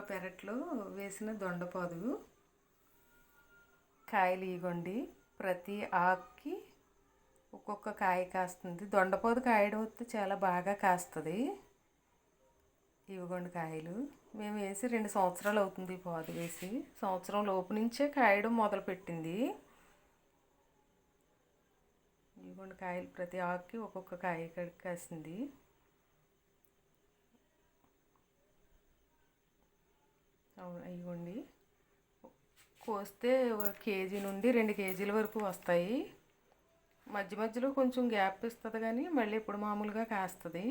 మా పెరట్లో వేసిన దొండపాదు కాయలు ఇగోండి ప్రతి ఆకుకి ఒక్కొక్క కాయ కాస్తుంది. దొండపాదు కాయడం వస్తే చాలా బాగా కాస్తుంది. ఇవిగోండి కాయలు. మేము వేసి రెండు సంవత్సరాలు అవుతుంది ఈ పాదు వేసి. సంవత్సరం లోపు నుంచే కాయడం మొదలుపెట్టింది. ఇదిగోండి కాయలు. ప్రతి ఆకుకి ఒక్కొక్క కాయ కాసింది. అవును అయ్యండి కోస్తే ఒక కేజీ నుండి రెండు కేజీల వరకు వస్తాయి. మధ్య మధ్యలో కొంచెం గ్యాప్ ఇస్తుంది కానీ మళ్ళీ ఇప్పుడు మామూలుగా కాస్తుంది.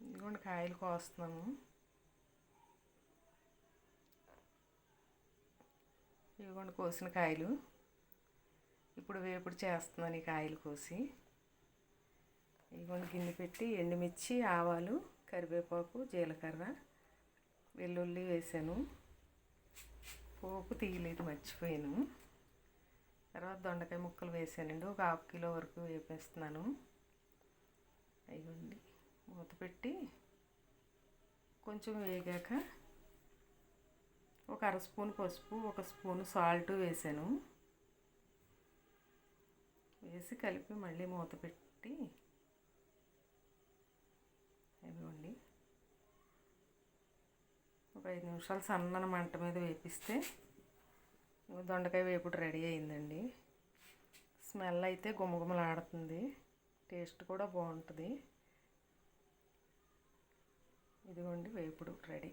ఇదిగోండి కాయలు కోస్తున్నాము. ఇదిగోండి కోసిన కాయలు. ఇప్పుడు వేపుడు చేస్తున్నాను ఈ కాయలు కోసి. ఇదిగోండి గిన్నె పెట్టి ఎండుమిర్చి ఆవాలు కరివేపాకు జీలకర్ర వెల్లుల్లి వేసాను. పోపు తీయలేదు మర్చిపోయాను. తర్వాత దొండకాయ ముక్కలు వేసానండి. ఒక హాఫ్ కిలో వరకు వేపేస్తున్నాను. అయ్యండి మూత పెట్టి కొంచెం వేగాక ఒక అర స్పూన్ పసుపు ఒక స్పూన్ సాల్ట్ వేసాను. వేసి కలిపి మళ్ళీ మూత పెట్టి ఇదిగోండి ఒక ఐదు నిమిషాలు సన్నన మంట మీద వేపిస్తే దొండకాయ వేపుడు రెడీ అయిందండి. స్మెల్ అయితే గుమగుమలాడుతుంది. టేస్ట్ కూడా బాగుంటుంది. ఇదిగోండి వేపుడు రెడీ.